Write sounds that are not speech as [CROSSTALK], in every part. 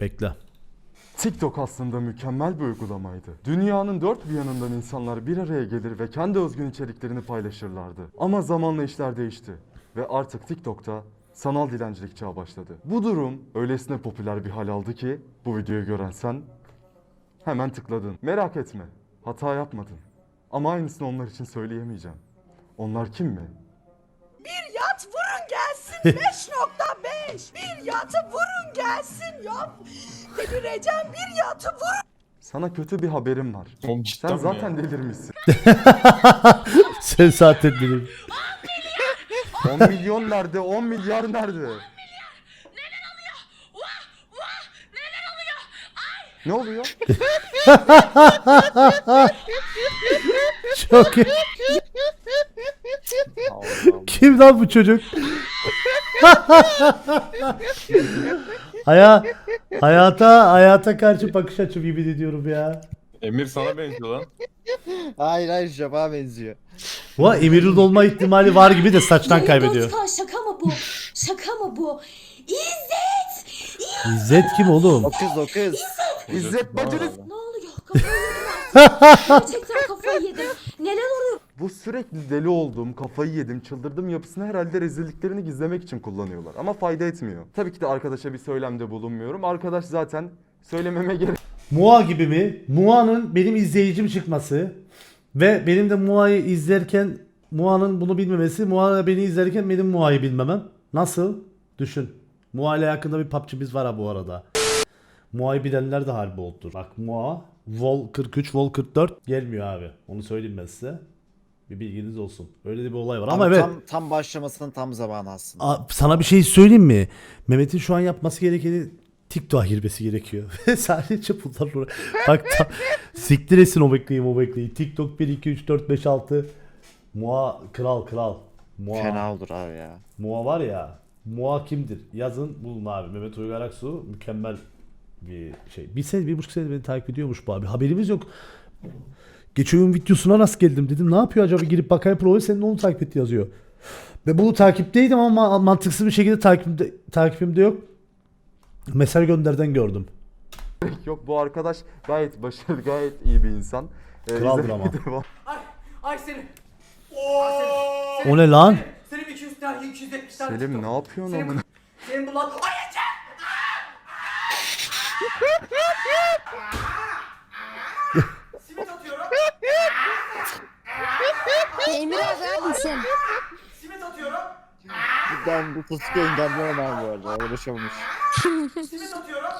Bekle. TikTok aslında mükemmel bir uygulamaydı. Dünyanın dört bir yanından insanlar bir araya gelir ve kendi özgün içeriklerini paylaşırlardı. Ama zamanla işler değişti ve artık TikTok'ta sanal dilencilik çağı başladı. Bu durum öylesine popüler bir hal aldı ki bu videoyu gören sen hemen tıkladın. Merak etme, hata yapmadın. Ama aynısını onlar için söyleyemeyeceğim. Onlar kim mi? Bir yat vurun gelsin [LAUGHS] 5.5. Bir yatı vurun gelsin ya. Delireceğim bir yatı vurun. Sana kötü bir haberim var. Oğlum cidden Sen mi zaten ya? delirmişsin. [LAUGHS] Sen zaten dedim. 10 milyon nerede? 10 milyar nerede? Ne oluyor? Çok iyi. [LAUGHS] Kim lan bu çocuk? [LAUGHS] Haya, hayata hayata karşı bakış açım gibi ediyorum ya. Emir sana benziyor lan. Hayır hayır Şafak'a benziyor. Bu Emir'in olma ihtimali var gibi de saçtan kaybediyor. Lütfen şaka mı bu? Şaka mı bu? İzzet! İzzet kim oğlum? O kız o kız. İzzet bacınız. Ne oluyor? Kafayı yedim artık. [LAUGHS] Gerçekten kafayı yedim. Neler oluyor? Bu sürekli deli olduğum, kafayı yedim, çıldırdım yapısını herhalde rezilliklerini gizlemek için kullanıyorlar. Ama fayda etmiyor. Tabii ki de arkadaşa bir söylemde bulunmuyorum. Arkadaş zaten söylememe gerek Mua gibi mi? Mua'nın benim izleyicim çıkması ve benim de Mua'yı izlerken Mua'nın bunu bilmemesi, Mua beni izlerken benim Mua'yı bilmemem. Nasıl? Düşün. Mua ile hakkında bir PUBG'miz var ha bu arada. Mua'yı bilenler de harbi oldu. Bak Mua, Vol 43, Vol 44 gelmiyor abi. Onu söyleyeyim ben size. Bir bilginiz olsun. Öyle de bir olay var ama Ama evet. tam, tam başlamasının tam zamanı aslında. Aa, sana bir şey söyleyeyim mi? Mehmet'in şu an yapması gerekeni TikTok'a girmesi gerekiyor. [LAUGHS] Sadece bunlar uğra- Bak tam, siktir etsin o bekleyin o bekleyin. TikTok 1, 2, 3, 4, 5, 6. Mua kral kral. Mua, Fena olur abi ya. Mua var ya. Mua kimdir? Yazın bulun abi. Mehmet Uygar Aksu mükemmel bir şey. Bir sene, bir buçuk sene beni takip ediyormuş bu abi. Haberimiz yok. Geçen gün videosuna nasıl geldim dedim. Ne yapıyor acaba girip bakayım profil senin onu takip etti yazıyor. Ve bunu takipteydim ama ma- mantıksız bir şekilde takipimde, takipimde yok. Mesaj gönderden gördüm. yok. Bu arkadaş gayet başarılı, gayet iyi bir insan. Ee, Kraldır ama. devam- Ay, ay Selim. O ne lan? Selim 200 tane, 270 tane. Selim ne yapıyorsun Selim, amına? Selim bu lan. Ay yeter! [LAUGHS] Simit atıyorum. Emir abi neredesin? Simit atıyorum. Ben bu tutku engelleyemem abi bu arada. Uğraşamamış. Simit atıyorum.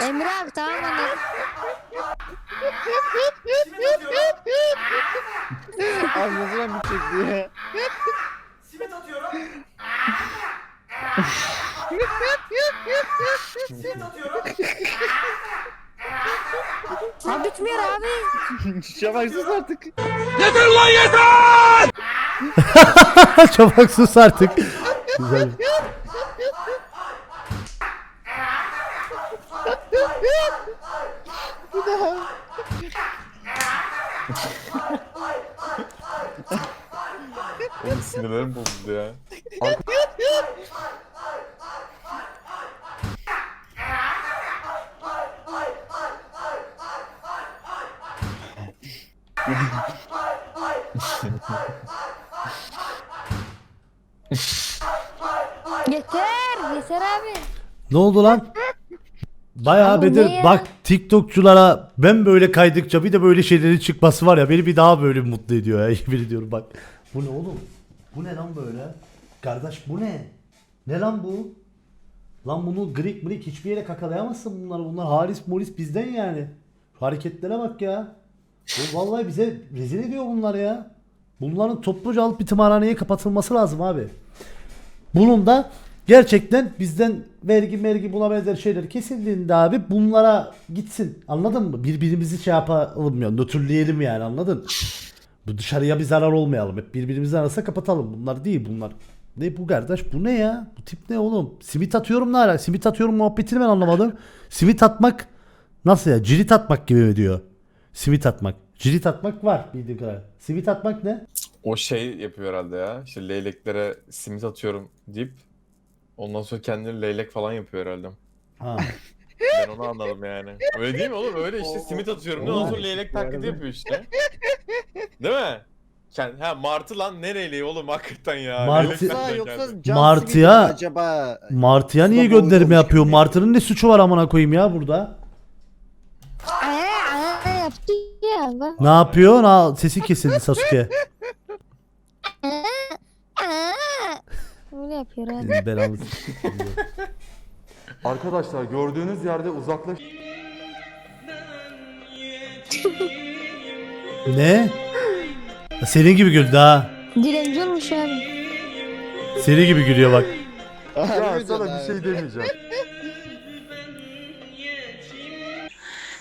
Emir abi tamam anladım. Simit atıyorum. Abi ne zaman bitecek diye. Simit atıyorum. [LAUGHS] Simit atıyorum. Abi bitmiyor abi. Şafak sus artık. Çabuk [LAUGHS] sus artık. Güzel. Oğlum sinirlerim bozuldu ya. Yeter. Yeter abi. Ne oldu lan? Bayağı Bedir bak TikTokçulara ben böyle kaydıkça bir de böyle şeylerin çıkması var ya beni bir daha böyle mutlu ediyor ya [LAUGHS] yemin ediyorum bak. Bu ne oğlum? Bu ne lan böyle? Kardeş bu ne? Ne lan bu? Lan bunu Greek Greek hiçbir yere kakalayamazsın bunlar. Bunlar Haris Moris bizden yani. Şu hareketlere bak ya. Bu vallahi bize rezil ediyor bunlar ya. Bunların topluca alıp bir tımarhaneye kapatılması lazım abi. Bunun da gerçekten bizden vergi mergi buna benzer şeyler kesildiğinde abi bunlara gitsin. Anladın mı? Birbirimizi şey yapalım ya nötrleyelim yani anladın? Bu dışarıya bir zarar olmayalım. Hep birbirimizin arasında kapatalım. Bunlar değil bunlar. Ne bu kardeş? Bu ne ya? Bu tip ne oğlum? Simit atıyorum ne ala? Simit atıyorum muhabbetini ben anlamadım. Simit atmak nasıl ya? Cirit atmak gibi mi diyor? Simit atmak. Cirit atmak var bildiğim kadar. Simit atmak ne? O şey yapıyor herhalde ya. İşte leyleklere simit atıyorum deyip ondan sonra kendini leylek falan yapıyor herhalde. Ha. Ben onu anladım yani. Öyle değil mi oğlum? Öyle işte simit atıyorum. Ondan sonra leylek taklidi yapıyor işte. Değil mi? Kend ha martı lan ne leyleği oğlum hakikaten ya. Martı- Leylek Yoksa, nereden yoksa geldi? Can Martıya- acaba Martı'ya niye gönderme yapıyor? gibi. Martı'nın ne suçu var amına koyayım ya burada? Aa, aa, yaptı ya bak. Ne yapıyor? Na sesi kesildi Sasuke. Öyle yapıyor abi. Belanı [LAUGHS] Arkadaşlar gördüğünüz yerde uzaklaş... [LAUGHS] Ne? Senin gibi güldü ha. Dilenci olmuş abi. Seni gibi gülüyor bak. Ya sana bir şey demeyeceğim.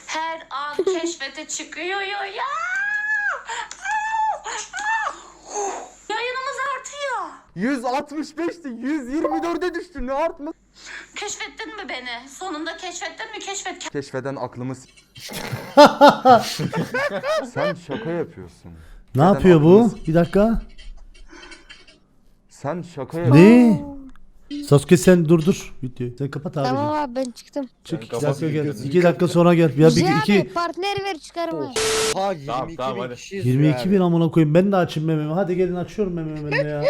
Her an keşfete çıkıyor ya. Yayınımız artıyor. 165'ti 124'e düştü ne artma? Keşfettin mi beni? Sonunda keşfettin mi? Keşfet. Keşfeden aklımı s- [LAUGHS] Sen şaka yapıyorsun. Ne yapıyor bu? Bir dakika. Sen şaka yapıyorsun. Ne? Sasuke sen dur dur videoyu. Sen kapat abi. Tamam abi ben çıktım. Çık iki dakika gel. İki dakika sonra gel. Ya bir abi iki partner ver çıkarma. Ha 22 Tamam, tamam, bin hadi. kişi izliyor 22 bin amına koyayım. Ben de açayım mememi. Hadi gelin açıyorum mememi ben de ya.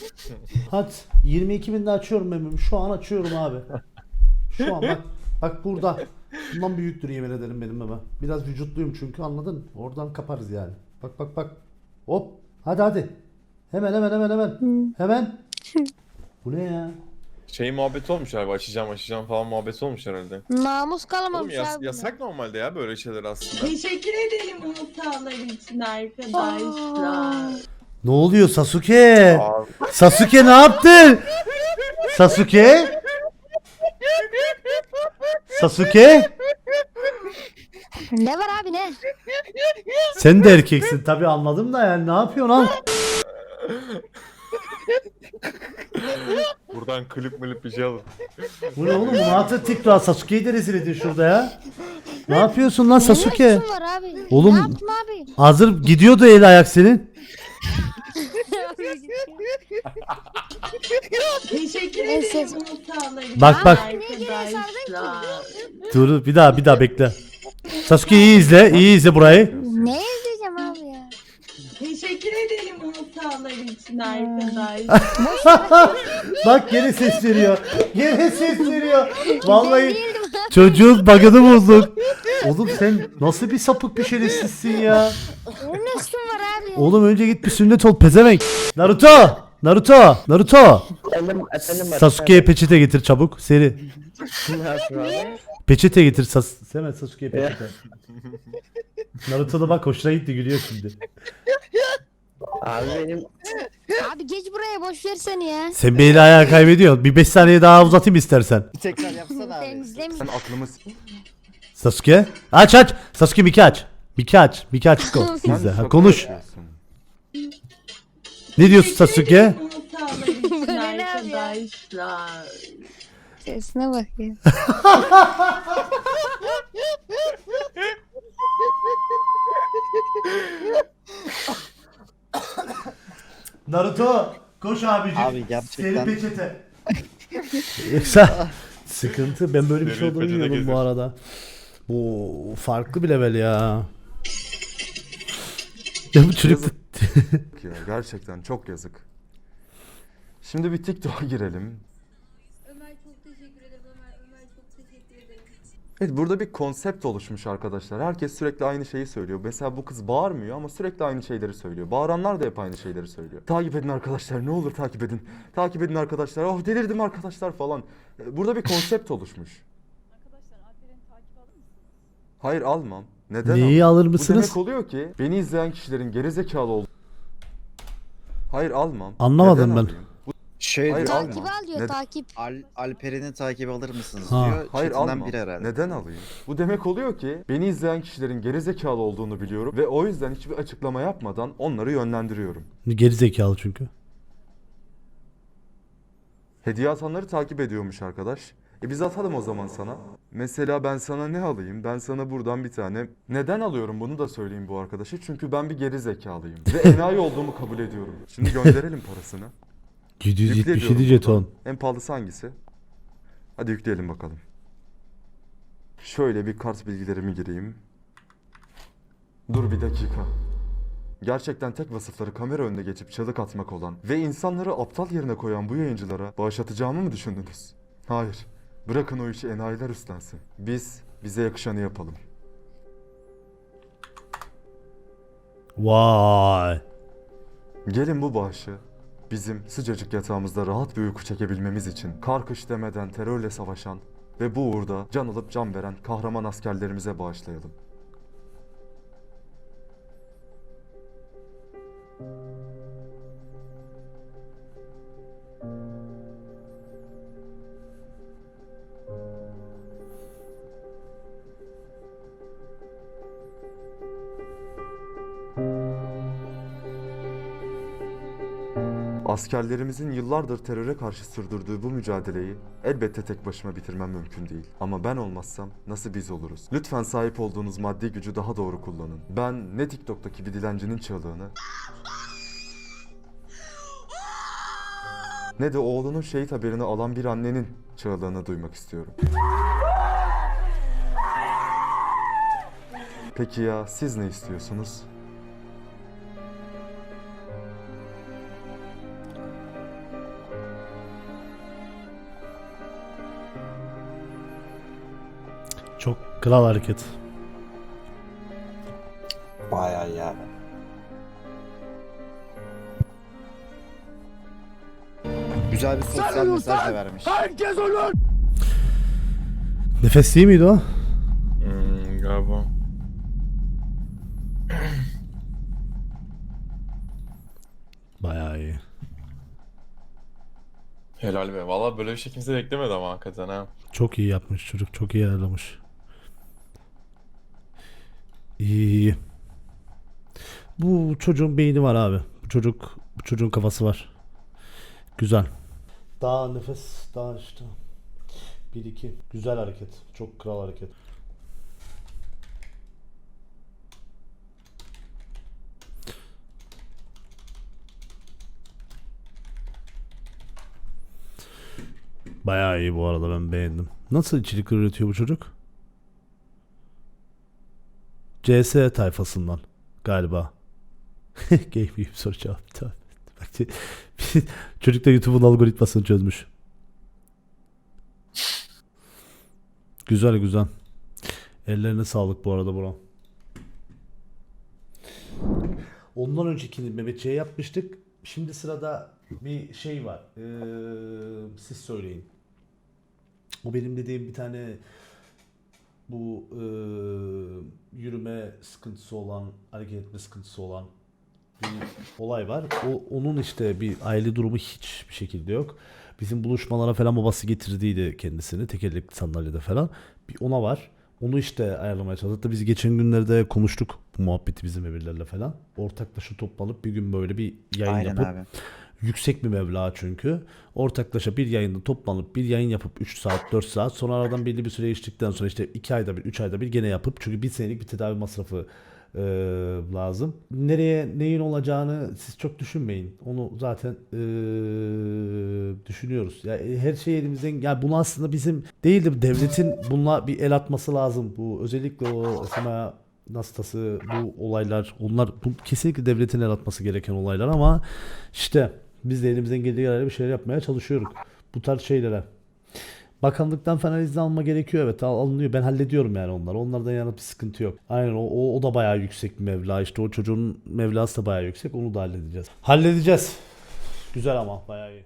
[LAUGHS] Hadi 22 bin de açıyorum mememi. Şu an açıyorum abi. Şu an bak. Bak burada. Bundan büyüktür yemin ederim benim meme. Biraz vücutluyum çünkü anladın? Oradan kaparız yani. Bak bak bak. Hop. Hadi hadi. Hemen hemen hemen hemen. Hemen. Bu ne ya? Şey muhabbeti olmuş abi açacağım açacağım falan muhabbeti olmuş herhalde. Namus Oğlum kalamamış yas- abi. yasak normalde ya böyle şeyler aslında. Teşekkür ederim hatalar için arkadaşlar. Ne oluyor Sasuke? Abi, Sasuke ne yaptın? Sasuke? Sasuke? Ne var abi ne? Sen de erkeksin tabi anladım da yani ne yapıyorsun lan? [LAUGHS] buradan klip milip bir şey alın. Bu ne oğlum? Bunu atın TikTok'a Sasuke'yi de rezil edin şurada ya. Ne yapıyorsun lan Ne Sasuke? abi? Oğlum- Ne abi? Hazır gidiyordu el ayak senin. Teşekkür ederim Bak, bak. Dur bir daha bir daha bekle. Sasuke iyi izle, iyi izle burayı. Ne için arkadaşlar. [LAUGHS] Bak gene ses veriyor. Gene ses veriyor. Vallahi çocuğun bug'ını bulduk. Oğlum sen nasıl bir sapık bir şerefsizsin ya. Var abi? Oğlum önce git bir sünnet ol pezevenk. Naruto! Naruto! Naruto! Efendim, efendim, Sasuke'ye peçete getir çabuk. Seri. Peçete getir Sas Hemen Sasuke'ye peçete. [LAUGHS] Naruto da bak hoşuna gitti gülüyor şimdi. Abi benim Abi geç buraya boş ver seni ya. Sen beni ayağa kaybediyorsun. Bir 5 saniye daha uzatayım istersen. tekrar yapsana abi. izlemiyorsun. Sen aklımı s- Sasuke. Aç aç. Sasuke Miki aç. Miki aç. Miki aç. Ko- [LAUGHS] Sen İzle. Ha, şaka konuş. yapıyorsun. Ne diyorsun Sasuke? Bu ne abi ya? arkadaşlar. Sesine bak ya. [LAUGHS] Naruto. Koş abicim. Abi gerçekten- Seri peçete. Yoksa sıkıntı. Ben böyle bir şey olduğunu bilmiyordum bu arada. Bu farklı bir level ya. Ya bu çocuk [LAUGHS] ya, gerçekten çok yazık. Şimdi bir TikTok'a girelim. Ömer çok teşekkür ederim Ömer. Ömer çok teşekkür ederim. Evet burada bir konsept oluşmuş arkadaşlar. Herkes sürekli aynı şeyi söylüyor. Mesela bu kız bağırmıyor ama sürekli aynı şeyleri söylüyor. Bağıranlar da hep aynı şeyleri söylüyor. Takip edin arkadaşlar ne olur takip edin. Takip edin arkadaşlar. Oh delirdim arkadaşlar falan. Ee, Burada bir konsept oluşmuş. Hayır almam. Neden Neyi almam? alır Bu mısınız? demek oluyor ki beni izleyen kişilerin gerizekalı olduğu... Hayır almam. Anlamadım Neden ben. alayım? Şey Hayır, diyor, alma. Takibi al diyor Neden- takip. Al, Alperen'i takip alır mısınız Ha. diyor. Hayır Chatinden almam. biri herhalde. Neden alayım? Bu demek oluyor ki beni izleyen kişilerin gerizekalı olduğunu biliyorum ve o yüzden hiçbir açıklama yapmadan onları yönlendiriyorum. Geri zekalı çünkü. Hediye atanları takip ediyormuş arkadaş. E biz atalım o zaman sana. Mesela ben sana ne alayım? Ben sana buradan bir tane... Neden alıyorum bunu da söyleyeyim bu arkadaşa. Çünkü ben bir geri zekalıyım. Ve [LAUGHS] enayi olduğumu kabul ediyorum. Şimdi gönderelim parasını. 777 Yükleniyorum jeton. buradan. En pahalısı hangisi? Hadi yükleyelim bakalım. Şöyle bir kart bilgilerimi gireyim. Dur bir dakika. Gerçekten tek vasıfları kamera önüne geçip çığlık atmak olan ve insanları aptal yerine koyan bu yayıncılara bağışlatacağımı mı düşündünüz? Hayır. Bırakın o işi enayiler üstlensin. Biz bize yakışanı yapalım. Vay. Gelin bu bağışı bizim sıcacık yatağımızda rahat bir uyku çekebilmemiz için kar kış demeden terörle savaşan ve bu uğurda can alıp can veren kahraman askerlerimize bağışlayalım. Askerlerimizin yıllardır teröre karşı sürdürdüğü bu mücadeleyi elbette tek başıma bitirmem mümkün değil. Ama ben olmazsam nasıl biz oluruz? Lütfen sahip olduğunuz maddi gücü daha doğru kullanın. Ben ne TikTok'taki bir dilencinin çığlığını ne de oğlunun şehit haberini alan bir annenin çığlığını duymak istiyorum. Peki ya siz ne istiyorsunuz? Çok kral hareket. Bayağı yani. Güzel bir sosyal mesaj da vermiş. Nefes değil miydi o? Hmm, galiba. Bayağı iyi. Helal be. Valla böyle bir şey kimse beklemedi ama hakikaten ha. Çok iyi yapmış çocuk. Çok iyi ayarlamış. İyi iyi. Bu çocuğun beyni var abi. Bu çocuk bu çocuğun kafası var. Güzel. Daha nefes daha işte. 1 2 güzel hareket. Çok kral hareket. Bayağı iyi bu arada ben beğendim. Nasıl içerik üretiyor bu çocuk? CS tayfasından galiba. [LAUGHS] Game gibi soru cevap. Çocuk da YouTube'un algoritmasını çözmüş. Güzel güzel. Ellerine sağlık bu arada Buran. Ondan öncekini Mehmetçi'ye yapmıştık. Şimdi sırada bir şey var. Ee, siz söyleyin. O benim dediğim bir tane bu e, yürüme sıkıntısı olan, hareket etme sıkıntısı olan bir olay var. O onun işte bir aile durumu hiçbir şekilde yok. Bizim buluşmalara falan babası getirdiydi kendisini tekerlekli sandalyede falan. Bir ona var. Onu işte ayarlamaya çalıştık. Hatta biz geçen günlerde konuştuk bu muhabbeti bizim emirlerle falan. Ortaklaşa toplanıp bir gün böyle bir yayın Aynen yapıp abi. Yüksek bir meblağ çünkü. Ortaklaşa bir yayında toplanıp bir yayın yapıp 3 saat 4 saat sonra aradan belli bir süre geçtikten sonra işte 2 ayda bir 3 ayda bir gene yapıp çünkü bir senelik bir tedavi masrafı e, lazım. Nereye neyin olacağını siz çok düşünmeyin. Onu zaten e, düşünüyoruz. Ya e, her şey elimizden ya bunu aslında bizim değil de devletin bununla bir el atması lazım. Bu özellikle o SMA hastası bu olaylar onlar bu kesinlikle devletin el atması gereken olaylar ama işte biz de elimizden geldiği kadar bir şeyler yapmaya çalışıyoruz. Bu tarz şeylere. Bakanlıktan falan izin alma gerekiyor evet al- alınıyor. Ben hallediyorum yani onları. Onlardan yana bir sıkıntı yok. Aynen o, o, o da bayağı yüksek bir meblağ. İşte o çocuğun mevlası da bayağı yüksek. Onu da halledeceğiz. Halledeceğiz. Güzel ama bayağı iyi.